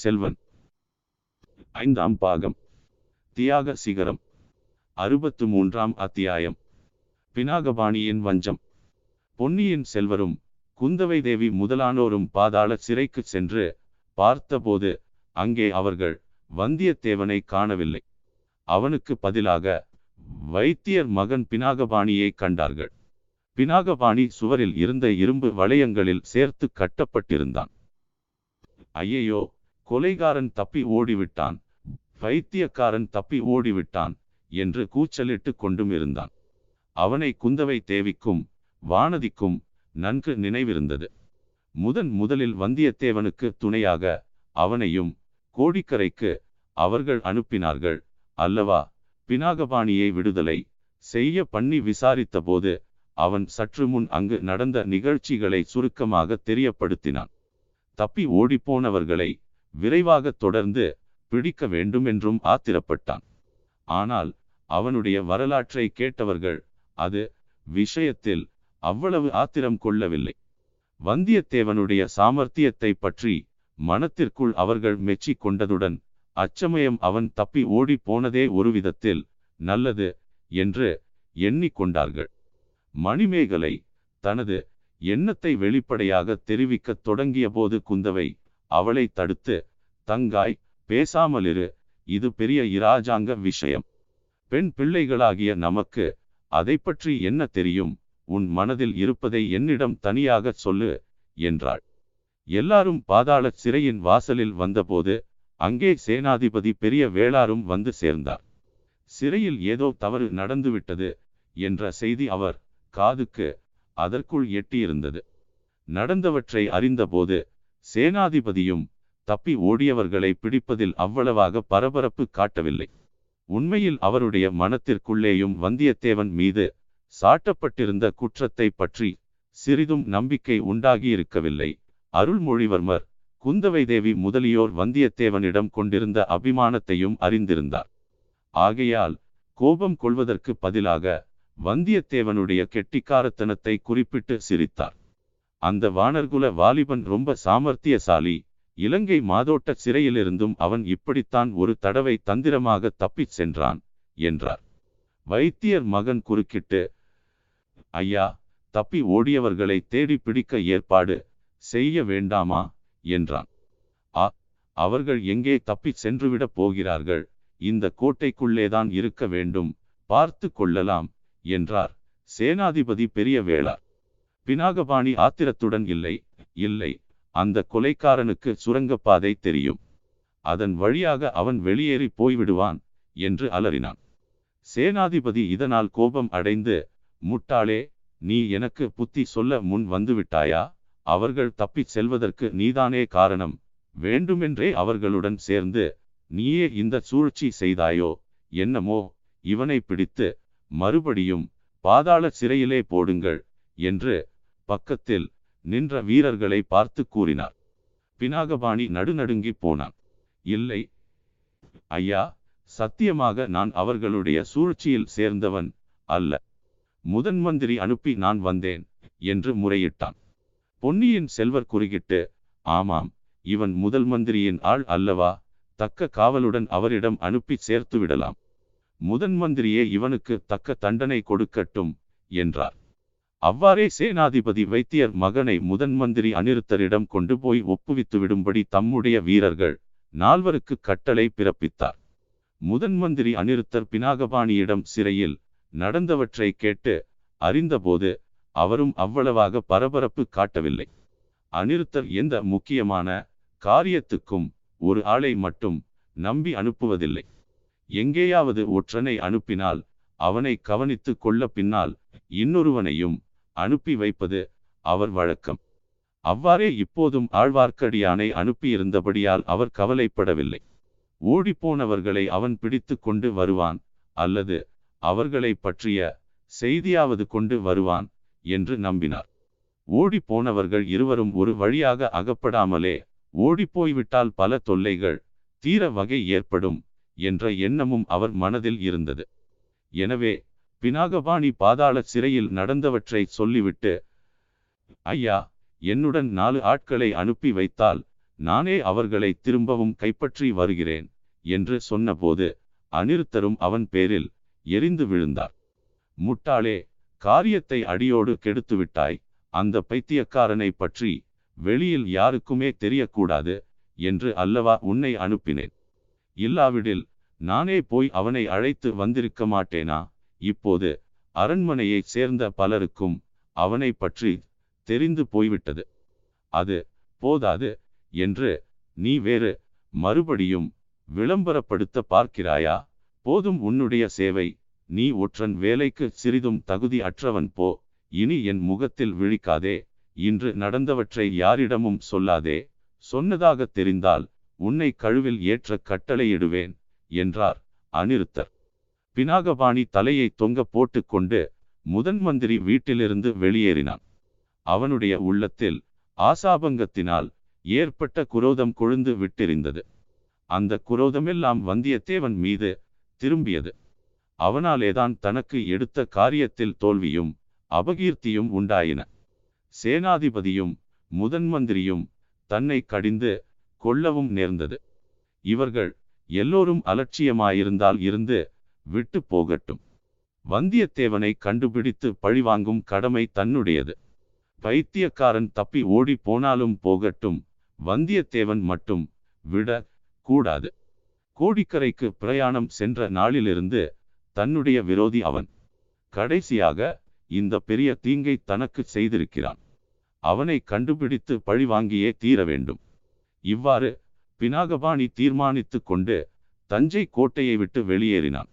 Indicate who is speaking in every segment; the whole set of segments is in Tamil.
Speaker 1: செல்வன். ஐந்தாம் பாகம். தியாக சிகரம். அறுபத்து மூன்றாம் அத்தியாயம். பினாகபாணியின் வஞ்சம். பொன்னியின் செல்வரும் குந்தவை தேவி முதலானோரும் பாதாள சிறைக்கு சென்று பார்த்தபோது அங்கே அவர்கள் வந்தியத்தேவனை காணவில்லை. அவனுக்கு பதிலாக வைத்தியர் மகன் பினாகபாணியை கண்டார்கள். பினாகபாணி சுவரில் இருந்த இரும்பு வளையங்களில் சேர்த்து கட்டப்பட்டிருந்தான். ஐயையோ கொலைகாரன் தப்பி ஓடிவிட்டான். பைத்தியக்காரன் தப்பி ஓடிவிட்டான் என்று கூச்சலிட்டு கொண்டும் இருந்தான். அவனை குந்தவை தேவிக்கும் வானதிக்கும் நன்கு நினைவிருந்தது. முதன் முதலில் வந்தியத்தேவனுக்கு துணையாக அவனையும் கோடிக்கரைக்கு அவர்கள் அனுப்பினார்கள். அல்லவா பினாகபாணியை விடுதலை செய்ய பண்ணி விசாரித்தபோது அவன் சற்று முன் அங்கு நடந்த நிகழ்ச்சிகளை சுருக்கமாக தெரியப்படுத்தினான். தப்பி ஓடிப்போனவர்களை விரைவாக தொடர்ந்து பிடிக்க வேண்டும் என்றும் ஆத்திரப்பட்டான். ஆனால் அவனுடைய வரலாற்றை கேட்டவர்கள் அது விஷயத்தில் அவ்வளவு ஆத்திரம் கொள்ளவில்லை. வந்தியத்தேவனுடைய சாமர்த்தியத்தை பற்றி மனத்திற்குள் அவர்கள் மெச்சி கொண்டதுடன் அச்சமயம் அவன் தப்பி ஓடி போனதே ஒரு விதத்தில் நல்லது என்று எண்ணிக்கொண்டார்கள் மணிமேகலை தனது எண்ணத்தை வெளிப்படையாக தெரிவிக்கத் தொடங்கிய போது குந்தவை அவளை தடுத்து தங்காய் பேசாமலிரு. இது பெரிய இராஜாங்க விஷயம். பெண் பிள்ளைகளாகிய நமக்கு அதை பற்றி என்ன தெரியும்? உன் மனதில் இருப்பதை என்னிடம் தனியாக சொல்லு என்றாள். எல்லாரும் பாதாள சிறையின் வாசலில் வந்தபோது அங்கே சேனாதிபதி பெரிய வேளாரும் வந்து சேர்ந்தார். சிறையில் ஏதோ தவறு நடந்துவிட்டது என்ற செய்தி அவர் காதுக்கு அதற்குள் எட்டியிருந்தது. நடந்தவற்றை அறிந்தபோது சேனாதிபதியும் தப்பி ஓடியவர்களை பிடிப்பதில் அவ்வளவாக பரபரப்பு காட்டவில்லை. உண்மையில் அவருடைய மனத்திற்குள்ளேயும் வந்தியத்தேவன் மீது சாட்டப்பட்டிருந்த குற்றத்தை பற்றி சிறிதும் நம்பிக்கை உண்டாகியிருக்கவில்லை. அருள்மொழிவர்மர் குந்தவை தேவி முதலியோர் வந்தியத்தேவனிடம் கொண்டிருந்த அபிமானத்தையும் அறிந்திருந்தார். ஆகையால் கோபம் கொள்வதற்கு பதிலாக வந்தியத்தேவனுடைய கெட்டிக்காரத்தனத்தை குறிப்பிட்டு சிரித்தார். அந்த வானர்குல வாலிபன் ரொம்ப சாமர்த்தியசாலி. இலங்கை மாதோட்ட சிறையிலிருந்தும் அவன் இப்படித்தான் ஒரு தடவை தந்திரமாக தப்பிச் சென்றான் என்றார். வைத்தியர் மகன் குறுக்கிட்டு ஐயா தப்பி ஓடியவர்களை தேடி பிடிக்க ஏற்பாடு செய்ய வேண்டாமா? என்றான். ஆ அவர்கள் எங்கே தப்பிச் சென்றுவிடப் போகிறார்கள்? இந்த கோட்டைக்குள்ளேதான் இருக்க வேண்டும் பார்த்து கொள்ளலாம் என்றார். சேனாதிபதி பெரிய வேளார் பினாகபாணி ஆத்திரத்துடன் இல்லை இல்லை அந்த கொலைக்காரனுக்கு சுரங்கப்பாதை தெரியும். அதன் வழியாக அவன் வெளியேறி போய்விடுவான் என்று அலறினான். சேனாதிபதி இதனால் கோபம் அடைந்து முட்டாளே நீ எனக்கு புத்தி சொல்ல முன் வந்துவிட்டாயா? அவர்கள் தப்பிச் செல்வதற்கு நீதானே காரணம். வேண்டுமென்றே அவர்களுடன் சேர்ந்து நீயே இந்த சூழ்ச்சி செய்தாயோ என்னமோ இவனை பிடித்து மறுபடியும் பாதாள சிறையிலே போடுங்கள் என்று பக்கத்தில் நின்ற வீரர்களை பார்த்து கூறினார். பினாகபாணி நடுநடுங்கி போனான். இல்லை. ஐயா சத்தியமாக நான் அவர்களுடைய சூழ்ச்சியில் சேர்ந்தவன் அல்ல. முதன் மந்திரி அனுப்பி நான் வந்தேன் என்று முறையிட்டான். பொன்னியின் செல்வர் குறுகிட்டு ஆமாம் இவன் முதல் மந்திரியின் ஆள் அல்லவா? தக்க காவலுடன் அவரிடம் அனுப்பி சேர்த்து விடலாம். முதன் மந்திரியே இவனுக்கு தக்க தண்டனை கொடுக்கட்டும் என்றார். அவ்வாறே சேனாதிபதி வைத்தியர் மகனை முதன் மந்திரி அனிருத்தரிடம் கொண்டு போய் ஒப்புவித்து விடும்படி தம்முடைய வீரர்கள் நால்வருக்கு கட்டளை பிறப்பித்தார். முதன் மந்திரி அனிருத்தர் பினாகபாணியிடம் சிறையில் நடந்தவற்றை கேட்டு அறிந்தபோது அவரும் அவ்வளவாக பரபரப்பு காட்டவில்லை. அனிருத்தர் எந்த முக்கியமான காரியத்துக்கும் ஒரு ஆளை மட்டும் நம்பி அனுப்புவதில்லை. எங்கேயாவது ஒற்றனை அனுப்பினால் அவனை கவனித்து கொள்ள பின்னால் இன்னொருவனையும் அனுப்பி வைப்பது அவர் வழக்கம். அவ்வாறே இப்போதும் ஆழ்வார்க்கடியானை அனுப்பியிருந்தபடியால் அவர் கவலைப்படவில்லை. ஓடிப்போனவர்களை அவன் பிடித்து கொண்டு வருவான் அல்லது அவர்களை பற்றிய செய்தியாவது கொண்டு வருவான் என்று நம்பினார். ஓடிப்போனவர்கள் இருவரும் ஒரு வழியாக அகப்படாமலே ஓடிப்போய்விட்டால் பல தொல்லைகள் தீர வகை ஏற்படும் என்ற எண்ணமும் அவர் மனதில் இருந்தது. எனவே பினாகபாணி பாதாள சிறையில் நடந்தவற்றை சொல்லிவிட்டு ஐயா என்னுடன் நாலு ஆட்களை அனுப்பி வைத்தால் நானே அவர்களை திரும்பவும் கைப்பற்றி வருகிறேன் என்று சொன்னபோது அனிருத்தரும் அவன் பேரில் எரிந்து விழுந்தார். முட்டாளே காரியத்தை அடியோடு கெடுத்துவிட்டாய் அந்த பைத்தியக்காரனை பற்றி வெளியில் யாருக்குமே தெரியக்கூடாது என்று அல்லவா உன்னை அனுப்பினேன். இல்லாவிடில் நானே போய் அவனை அழைத்து வந்திருக்க மாட்டேனா? இப்போது அரண்மனையைச் சேர்ந்த பலருக்கும் அவனை பற்றி தெரிந்து போய்விட்டது. அது போதாது என்று நீ வேறு மறுபடியும் விளம்பரப்படுத்த பார்க்கிறாயா? போதும் உன்னுடைய சேவை. நீ ஒற்றன் வேலைக்கு சிறிதும் தகுதி அற்றவன் போ. இனி என் முகத்தில் விழிக்காதே. இன்று நடந்தவற்றை யாரிடமும் சொல்லாதே. சொன்னதாக தெரிந்தால் உன்னை கழுவில் ஏற்ற கட்டளையிடுவேன் என்றார் அனிருத்தர். பினாகபாணி தலையை தொங்க போட்டுக்கொண்டு முதன் மந்திரி வீட்டிலிருந்து வெளியேறினான். அவனுடைய உள்ளத்தில் ஆசாபங்கத்தினால் ஏற்பட்ட குரோதம் கொழுந்து விட்டிருந்தது. அந்த குரோதமெல்லாம் வந்தியத்தேவன் மீது திரும்பியது. அவனாலேதான் தனக்கு எடுத்த காரியத்தில் தோல்வியும் அபகீர்த்தியும் உண்டாயின. சேனாதிபதியும் முதன் மந்திரியும் தன்னை கடிந்து கொள்ளவும் நேர்ந்தது. இவர்கள் எல்லோரும் அலட்சியமாயிருந்தால் இருந்து விட்டு போகட்டும். வந்தியத்தேவனை கண்டுபிடித்து பழிவாங்கும் கடமை தன்னுடையது. பைத்தியக்காரன் தப்பி ஓடி போனாலும் போகட்டும். வந்தியத்தேவன் மட்டும் விட கூடாது. கோடிக்கரைக்கு பிரயாணம் சென்ற நாளிலிருந்து தன்னுடைய விரோதி அவன். கடைசியாக இந்த பெரிய தீங்கை தனக்கு செய்திருக்கிறான். அவனை கண்டுபிடித்து பழிவாங்கியே தீர வேண்டும். இவ்வாறு பினாகபாணி தீர்மானித்து கொண்டு தஞ்சை கோட்டையை விட்டு வெளியேறினான்.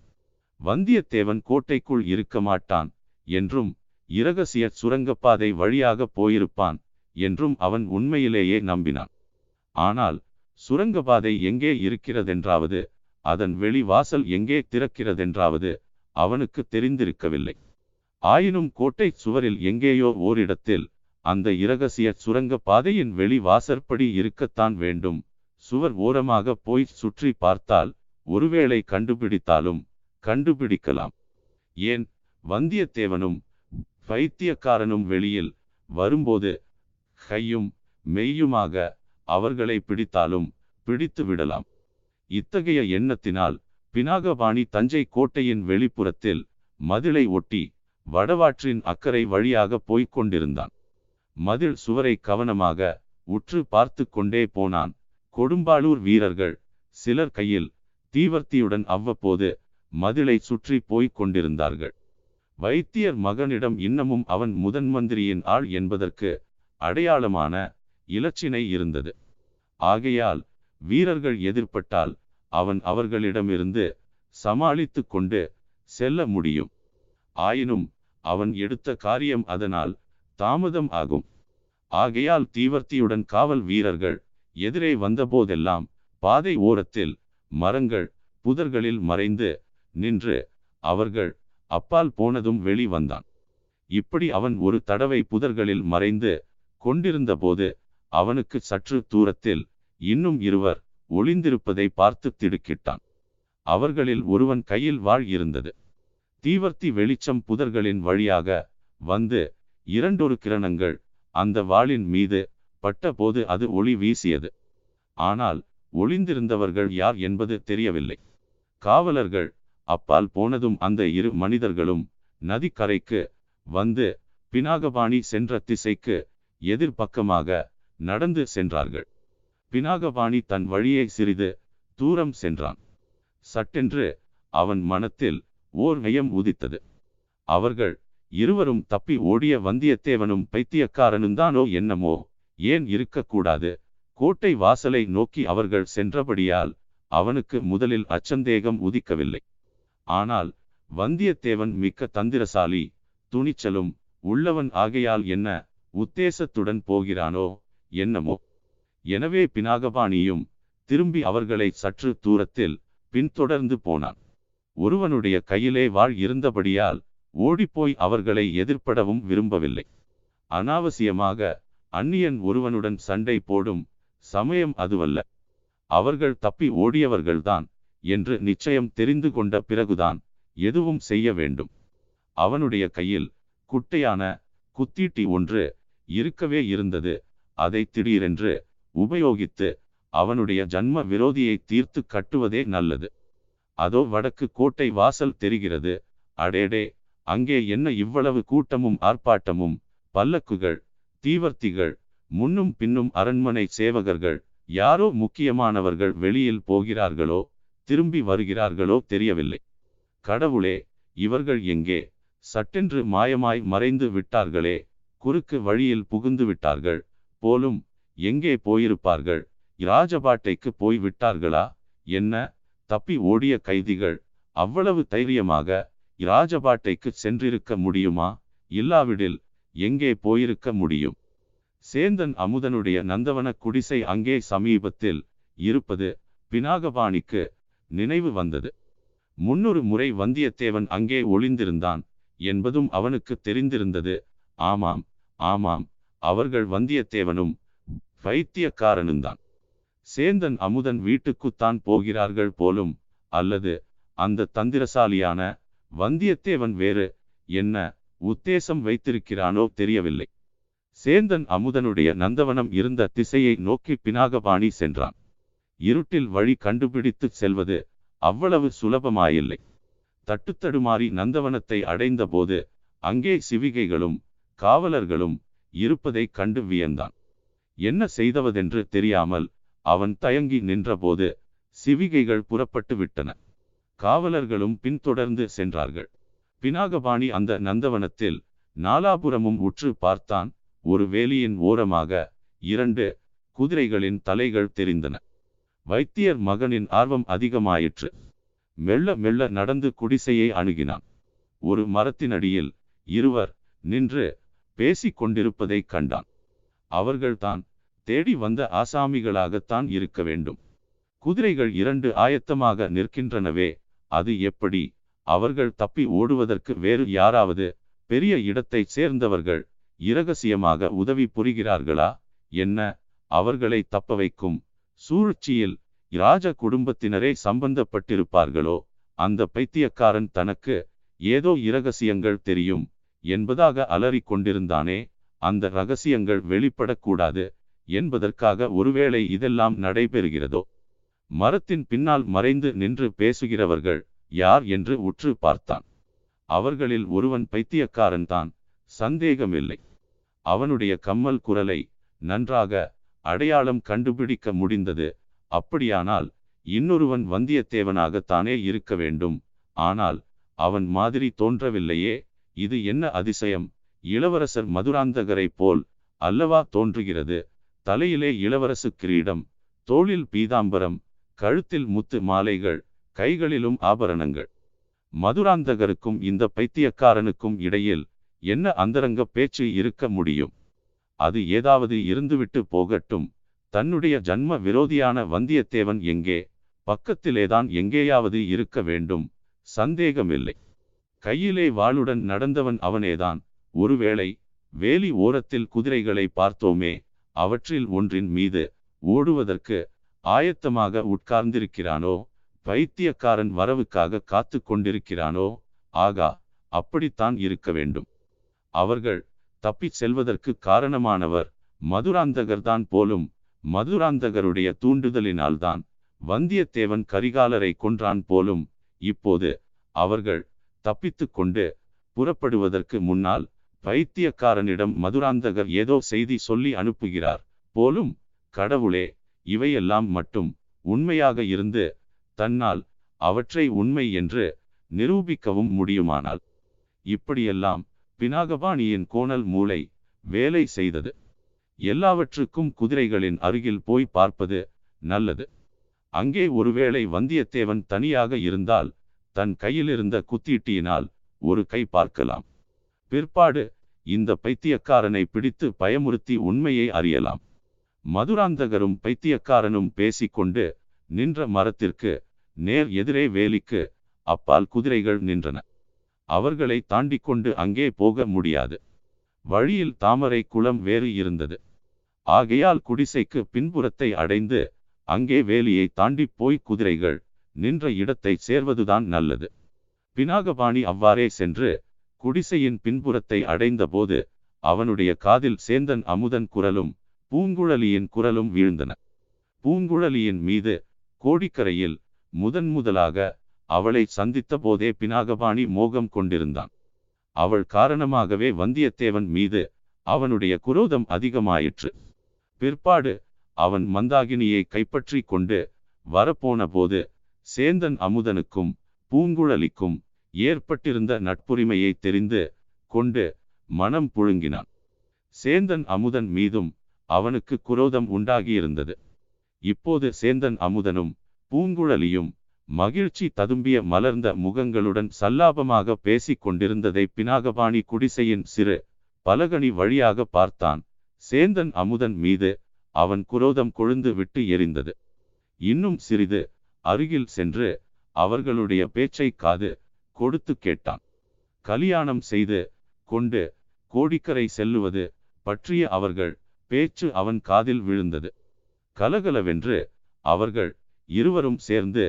Speaker 1: வந்தியத்தேவன் கோட்டைக்குள் இருக்க மாட்டான் என்றும் இரகசிய சுரங்கப்பாதை வழியாக போயிருப்பான் என்றும் அவன் உண்மையிலேயே நம்பினான். ஆனால் சுரங்கப்பாதை எங்கே இருக்கிறதென்றாவது அதன் வெளி வாசல் எங்கே திறக்கிறதென்றாவது அவனுக்கு தெரிந்திருக்கவில்லை. ஆயினும் கோட்டை சுவரில் எங்கேயோ ஓரிடத்தில் அந்த இரகசிய சுரங்க பாதையின் வெளி வாசற்படி இருக்கத்தான் வேண்டும். சுவர் ஓரமாக போய் சுற்றி பார்த்தால் ஒருவேளை கண்டுபிடித்தாலும் கண்டுபிடிக்கலாம். ஏன்? வந்தியத்தேவனும் பைத்தியக்காரனும் வெளியில் வரும்போது கையும் மெய்யுமாக அவர்களை பிடித்தாலும் பிடித்து விடலாம். இத்தகைய எண்ணத்தினால் பினாகபாணி தஞ்சை கோட்டையின் வெளிப்புறத்தில் மதிலை ஒட்டி வடவாற்றின் அக்கறை வழியாக போய்க் கொண்டிருந்தான். மதில் சுவரை கவனமாக உற்று பார்த்து கொண்டே போனான். கொடும்பாளூர் வீரர்கள் சிலர் கையில் தீவர்த்தியுடன் அவ்வப்போது மதிலை சுற்றி போய்க் கொண்டிருந்தார்கள். வைத்தியர் மகனிடம் இன்னமும் அவன் முதன் மந்திரியின் ஆள் என்பதற்கு அடையாளமான இலச்சினை இருந்தது. ஆகையால் வீரர்கள் எதிர்ப்பட்டால் அவன் அவர்களிடமிருந்து சமாளித்து கொண்டு செல்ல முடியும். ஆயினும் அவன் எடுத்த காரியம் அதனால் தாமதம் ஆகும். ஆகையால் தீவர்த்தியுடன் காவல் வீரர்கள் எதிரே வந்தபோதெல்லாம் பாதை ஓரத்தில் மரங்கள் புதர்களில் மறைந்து நின்று அவர்கள் அப்பால் போனதும் வெளி வந்தான். இப்படி அவன் ஒரு தடவை புதர்களில் மறைந்து கொண்டிருந்தபோது அவனுக்கு சற்று தூரத்தில் இன்னும் இருவர் ஒளிந்திருப்பதை பார்த்து திடுக்கிட்டான். அவர்களில் ஒருவன் கையில் வாழ் இருந்தது. தீவர்த்தி வெளிச்சம் புதர்களின் வழியாக வந்து இரண்டொரு கிரணங்கள் அந்த வாளின் மீது பட்டபோது அது ஒளி வீசியது. ஆனால் ஒளிந்திருந்தவர்கள் யார் என்பது தெரியவில்லை. காவலர்கள் அப்பால் போனதும் அந்த இரு மனிதர்களும் நதிக்கரைக்கு வந்து பினாகபாணி சென்ற திசைக்கு எதிர்பக்கமாக நடந்து சென்றார்கள். பினாகபாணி தன் வழியை சிறிது தூரம் சென்றான். சட்டென்று அவன் மனத்தில் ஓர் நயம் உதித்தது. அவர்கள் இருவரும் தப்பி ஓடிய வந்தியத்தேவனும் பைத்தியக்காரனுந்தானோ என்னமோ ஏன் இருக்கக்கூடாது? கோட்டை வாசலை நோக்கி அவர்கள் சென்றபடியால் அவனுக்கு முதலில் அச்சந்தேகம் உதிக்கவில்லை. ஆனால் வந்தியத்தேவன் மிக்க தந்திரசாலி துணிச்சலும் உள்ளவன் ஆகையால் என்ன உத்தேசத்துடன் போகிறானோ என்னமோ. எனவே பினாகபாணியும் திரும்பி அவர்களை சற்று தூரத்தில் பின்தொடர்ந்து போனான். ஒருவனுடைய கையிலே வாழ் இருந்தபடியால் ஓடிப்போய் அவர்களை எதிர்ப்படவும் விரும்பவில்லை. அனாவசியமாக அந்நியன் ஒருவனுடன் சண்டை போடும் சமயம் அதுவல்ல. அவர்கள் தப்பி ஓடியவர்கள்தான் என்று நிச்சயம் தெரிந்து கொண்ட பிறகுதான் எதுவும் செய்ய வேண்டும். அவனுடைய கையில் குட்டையான குத்தீட்டி ஒன்று இருக்கவே இருந்தது. அதை திடீரென்று உபயோகித்து அவனுடைய ஜன்ம விரோதியை தீர்த்து கட்டுவதே நல்லது. அதோ வடக்கு கோட்டை வாசல் தெரிகிறது. அடேடே அங்கே என்ன இவ்வளவு கூட்டமும் ஆர்ப்பாட்டமும்? பல்லக்குகள் தீவர்த்திகள் முன்னும் பின்னும் அரண்மனை சேவகர்கள் யாரோ முக்கியமானவர்கள் வெளியில் போகிறார்களோ? திரும்பி வருகிறார்களோ தெரியவில்லை. கடவுளே இவர்கள் எங்கே? சட்டென்று மாயமாய் மறைந்து விட்டார்களே குறுக்கு வழியில் புகுந்து விட்டார்கள் போலும் எங்கே போயிருப்பார்கள்? ராஜபாட்டைக்கு போய் விட்டார்களா? என்ன? தப்பி ஓடிய கைதிகள் அவ்வளவு தைரியமாக ராஜபாட்டைக்கு சென்றிருக்க முடியுமா? இல்லாவிடில் எங்கே போயிருக்க முடியும்? சேந்தன் அமுதனுடைய நந்தவன குடிசை அங்கே சமீபத்தில் இருப்பது பினாகபாணிக்கு நினைவு வந்தது. முன்னொரு முறை வந்தியத்தேவன் அங்கே ஒளிந்திருந்தான் என்பதும் அவனுக்கு தெரிந்திருந்தது. ஆமாம் ஆமாம் அவர்கள் வந்தியத்தேவனும் பைத்தியக்காரனும்தான் சேந்தன் அமுதன் வீட்டுக்குத்தான் போகிறார்கள் போலும் அல்லது அந்த தந்திரசாலியான வந்தியத்தேவன் வேறு என்ன உத்தேசம் வைத்திருக்கிறானோ தெரியவில்லை. சேந்தன் அமுதனுடைய நந்தவனம் இருந்த திசையை நோக்கி பினாகபாணி சென்றான். இருட்டில் வழி கண்டுபிடித்து செல்வது அவ்வளவு சுலபமாயில்லை. தட்டுத்தடுமாறி நந்தவனத்தை அடைந்தபோது அங்கே சிவிகைகளும் காவலர்களும் இருப்பதைக் கண்டு வியந்தான். என்ன செய்தவதென்று தெரியாமல் அவன் தயங்கி நின்றபோது சிவிகைகள் புறப்பட்டு விட்டன. காவலர்களும் பின்தொடர்ந்து சென்றார்கள். பினாகபாணி அந்த நந்தவனத்தில் நாலாபுரமும் உற்று பார்த்தான். ஒரு வேலியின் ஓரமாக இரண்டு குதிரைகளின் தலைகள் தெரிந்தன. வைத்தியர் மகனின் ஆர்வம் அதிகமாயிற்று. மெல்ல மெல்ல நடந்து குடிசையை அணுகினான். ஒரு மரத்தினடியில் இருவர் நின்று பேசிக் கொண்டிருப்பதைக் கண்டான். அவர்கள்தான் தேடி வந்த ஆசாமிகளாகத்தான் இருக்க வேண்டும். குதிரைகள் இரண்டு ஆயத்தமாக நிற்கின்றனவே அது எப்படி? அவர்கள் தப்பி ஓடுவதற்கு வேறு யாராவது பெரிய இடத்தைச் சேர்ந்தவர்கள் இரகசியமாக உதவி புரிகிறார்களா? என்ன? அவர்களை தப்ப வைக்கும் சூழ்ச்சியில் இராஜ குடும்பத்தினரே சம்பந்தப்பட்டிருப்பார்களோ? அந்த பைத்தியக்காரன் தனக்கு ஏதோ இரகசியங்கள் தெரியும் என்பதாக அலறிக்கொண்டிருந்தானே அந்த ரகசியங்கள் வெளிப்படக்கூடாது என்பதற்காக ஒருவேளை இதெல்லாம் நடைபெறுகிறதோ? மரத்தின் பின்னால் மறைந்து நின்று பேசுகிறவர்கள் யார் என்று உற்று பார்த்தான். அவர்களில் ஒருவன் பைத்தியக்காரன்தான் சந்தேகமில்லை. அவனுடைய கம்மல் குரலை நன்றாக அடையாளம் கண்டுபிடிக்க முடிந்தது. அப்படியானால் இன்னொருவன் வந்தியத்தேவனாகத்தானே இருக்க வேண்டும். ஆனால் அவன் மாதிரி தோன்றவில்லையே. இது என்ன அதிசயம்? இளவரசர் மதுராந்தகரைப் போல் அல்லவா தோன்றுகிறது? தலையிலே இளவரசு கிரீடம் தோளில் பீதாம்பரம் கழுத்தில் முத்து மாலைகள் கைகளிலும் ஆபரணங்கள். மதுராந்தகருக்கும் இந்த பைத்தியக்காரனுக்கும் இடையில் என்ன அந்தரங்க பேச்சு இருக்க முடியும்? அது ஏதாவது இருந்துவிட்டு போகட்டும். தன்னுடைய ஜன்ம விரோதியான வந்தியத்தேவன் எங்கே? பக்கத்திலேதான் எங்கேயாவது இருக்க வேண்டும். சந்தேகமில்லை. கையிலே வாளுடன் நடந்தவன் அவனேதான். ஒருவேளை வேலி ஓரத்தில் குதிரைகளை பார்த்தோமே அவற்றில் ஒன்றின் மீது ஓடுவதற்கு ஆயத்தமாக உட்கார்ந்திருக்கிறானோ? பைத்தியக்காரன் வரவுக்காக காத்து கொண்டிருக்கிறானோ? ஆகா அப்படித்தான் இருக்க வேண்டும். அவர்கள் தப்பிச் செல்வதற்கு காரணமானவர் மதுராந்தகர்தான் போலும் மதுராந்தகருடைய தூண்டுதலினால்தான் வந்தியத்தேவன் கரிகாலரை கொன்றான் போலும் இப்போது அவர்கள் தப்பித்து கொண்டு புறப்படுவதற்கு முன்னால் பைத்தியக்காரனிடம் மதுராந்தகர் ஏதோ செய்தி சொல்லி அனுப்புகிறார் போலும் கடவுளே இவையெல்லாம் மட்டும் உண்மையாக இருந்து தன்னால் அவற்றை உண்மை என்று நிரூபிக்கவும் முடியுமானால் இப்படியெல்லாம் பினாகபாணியின் கோணல் மூளை வேலை செய்தது. எல்லாவற்றுக்கும் குதிரைகளின் அருகில் போய் பார்ப்பது நல்லது. அங்கே ஒருவேளை வந்தியத்தேவன் தனியாக இருந்தால் தன் கையிலிருந்த குத்தீட்டியினால் ஒரு கை பார்க்கலாம். பிற்பாடு இந்த பைத்தியக்காரனை பிடித்து பயமுறுத்தி உண்மையை அறியலாம். மதுராந்தகரும் பைத்தியக்காரனும் பேசிக்கொண்டு நின்ற மரத்திற்கு நேர் எதிரே வேலிக்கு அப்பால் குதிரைகள் நின்றன. அவர்களை தாண்டி கொண்டு அங்கே போக முடியாது. வழியில் தாமரை குளம் வேறு இருந்தது. ஆகையால் குடிசைக்கு பின்புறத்தை அடைந்து அங்கே வேலியை தாண்டி போய் குதிரைகள் நின்ற இடத்தை சேர்வதுதான் நல்லது. பினாகபாணி அவ்வாறே சென்று குடிசையின் பின்புறத்தை அடைந்தபோது அவனுடைய காதில் சேந்தன் அமுதன் குரலும் பூங்குழலியின் குரலும் வீழ்ந்தன. பூங்குழலியின் மீது கோடிக்கரையில் முதன் முதலாக அவளை சந்தித்த போதே பினாகபாணி மோகம் கொண்டிருந்தான். அவள் காரணமாகவே வந்தியத்தேவன் மீது அவனுடைய குரோதம் அதிகமாயிற்று. பிற்பாடு அவன் மந்தாகினியை கைப்பற்றி கொண்டு வரப்போன போது சேந்தன் அமுதனுக்கும் பூங்குழலிக்கும் ஏற்பட்டிருந்த நட்புரிமையை தெரிந்து கொண்டு மனம் புழுங்கினான். சேந்தன் அமுதன் மீதும் அவனுக்கு குரோதம் உண்டாகியிருந்தது. இப்போது சேந்தன் அமுதனும் பூங்குழலியும் மகிழ்ச்சி ததும்பிய மலர்ந்த முகங்களுடன் சல்லாபமாக பேசிக் கொண்டிருந்ததை பினாகபாணி குடிசையின் சிறு பலகணி வழியாக பார்த்தான். சேந்தன் அமுதன் மீது அவன் குரோதம் கொழுந்து விட்டு எரிந்தது. இன்னும் சிறிது அருகில் சென்று அவர்களுடைய பேச்சை காது கொடுத்து கேட்டான். கலியாணம் செய்து கொண்டு கோடிக்கரை செல்லுவது பற்றிய அவர்கள் பேச்சு அவன் காதில் விழுந்தது. கலகலவென்று அவர்கள் இருவரும் சேர்ந்து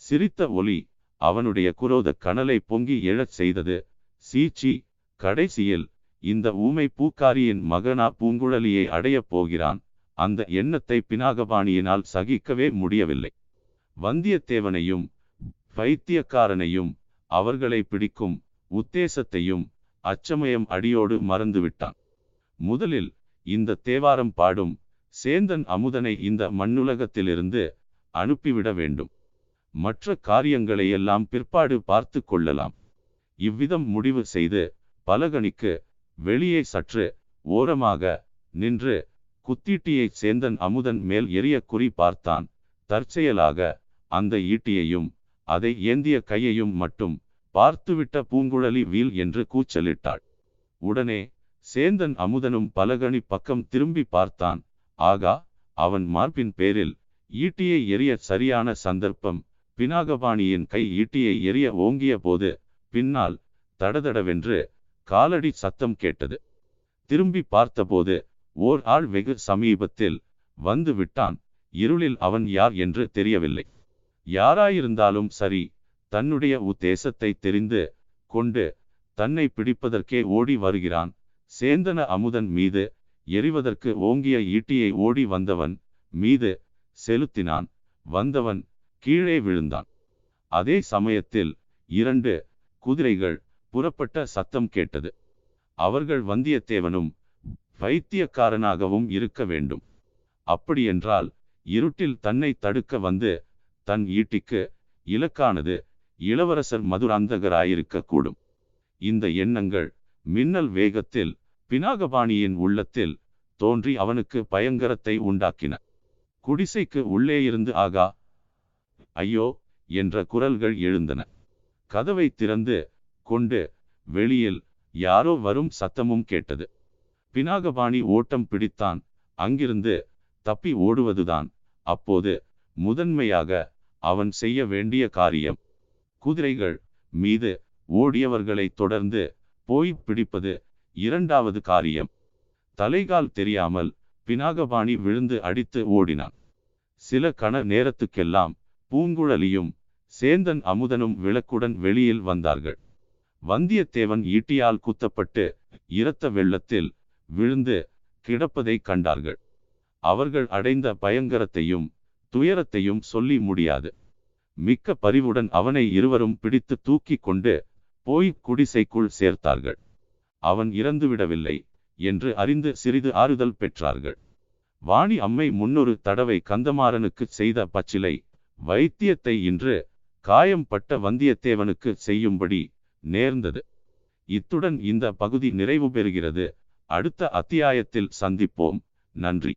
Speaker 1: சிரித்த ஒலி அவனுடைய குரோத கனலை பொங்கி எழச் செய்தது. சீச்சி கடைசியில் இந்த ஊமை பூக்காரியின் மகனா பூங்குழலியை அடையப் போகிறான். அந்த எண்ணத்தை பினாகபாணியினால் சகிக்கவே முடியவில்லை. வந்தியத்தேவனையும் வைத்தியக்காரனையும் அவர்களை பிடிக்கும் உத்தேசத்தையும் அச்சமயம் அடியோடு மறந்துவிட்டான். முதலில் இந்த தேவாரம் பாடும். சேந்தன் அமுதனை இந்த மண்ணுலகத்திலிருந்து அனுப்பிவிட வேண்டும். மற்ற காரியங்களையெல்லாம் பிற்பாடு பார்த்து கொள்ளலாம். இவ்விதம் முடிவு செய்து பலகணிக்கு வெளியே சற்று ஓரமாக நின்று குத்தீட்டியை சேந்தன் அமுதன் மேல் எரிய குறி பார்த்தான். தற்செயலாக அந்த ஈட்டியையும் அதை ஏந்திய கையையும் மட்டும் பார்த்துவிட்ட பூங்குழலி வீல் என்று கூச்சலிட்டாள். உடனே சேந்தன் அமுதனும் பலகணி பக்கம் திரும்பி பார்த்தான். ஆகா அவன் மார்பின் பேரில் ஈட்டியை எரிய சரியான சந்தர்ப்பம் பினாகபாணியின் கை ஈட்டியை எரிய ஓங்கிய போது பின்னால் தடதடவென்று காலடி சத்தம் கேட்டது. திரும்பி பார்த்தபோது ஓர் ஆள் வெகு சமீபத்தில் வந்து விட்டான். இருளில் அவன் யார் என்று தெரியவில்லை. யாராயிருந்தாலும் சரி தன்னுடைய உத்தேசத்தை தெரிந்து கொண்டு தன்னை பிடிப்பதற்கே ஓடி வருகிறான். சேந்தன அமுதன் மீது எரிவதற்கு ஓங்கிய ஈட்டியை ஓடி வந்தவன் மீது செலுத்தினான். வந்தவன் கீழே விழுந்தான். அதே சமயத்தில் இரண்டு குதிரைகள் புறப்பட்ட சத்தம் கேட்டது. அவர்கள் வந்தியத்தேவனும் வைத்தியக்காரனாகவும் இருக்க வேண்டும். அப்படியென்றால் இருட்டில் தன்னை தடுக்க வந்து தன் ஈட்டிக்கு இலக்கானது இளவரசர் மதுராந்தகராயிருக்கக்கூடும். இந்த எண்ணங்கள் மின்னல் வேகத்தில் பினாகபாணியின் உள்ளத்தில் தோன்றி அவனுக்கு பயங்கரத்தை உண்டாக்கின. குடிசைக்கு உள்ளே இருந்து ஆகா ஐயோ என்ற குரல்கள் எழுந்தன. கதவை திறந்து கொண்டு வெளியில் யாரோ வரும் சத்தமும் கேட்டது. பினாகபாணி ஓட்டம் பிடித்தான். அங்கிருந்து தப்பி ஓடுவதுதான். அப்போது முதன்மையாக அவன் செய்ய வேண்டிய காரியம். குதிரைகள் மீது ஓடியவர்களை தொடர்ந்து போய் பிடிப்பது இரண்டாவது காரியம். தலைகால் தெரியாமல் பினாகபாணி விழுந்து அடித்து ஓடினான். சில கண நேரத்துக்கெல்லாம் பூங்குழலியும் சேந்தன் அமுதனும் விளக்குடன் வெளியில் வந்தார்கள். வந்தியத்தேவன் ஈட்டியால் குத்தப்பட்டு இரத்த வெள்ளத்தில் விழுந்து கிடப்பதை கண்டார்கள். அவர்கள் அடைந்த பயங்கரத்தையும் துயரத்தையும் சொல்லி முடியாது. மிக்க பரிவுடன் அவனை இருவரும் பிடித்து தூக்கி கொண்டு போய் குடிசைக்குள் சேர்த்தார்கள். அவன் இறந்துவிடவில்லை என்று அறிந்து சிறிது ஆறுதல் பெற்றார்கள். வாணி அம்மை முன்னொரு தடவை கந்தமாறனுக்கு செய்த பச்சிலை வைத்தியத்தை இன்று காயம் பட்ட வந்தியத்தேவனுக்கு செய்யும்படி நேர்ந்தது. இத்துடன் இந்த பகுதி நிறைவு பெறுகிறது. அடுத்த அத்தியாயத்தில் சந்திப்போம். நன்றி.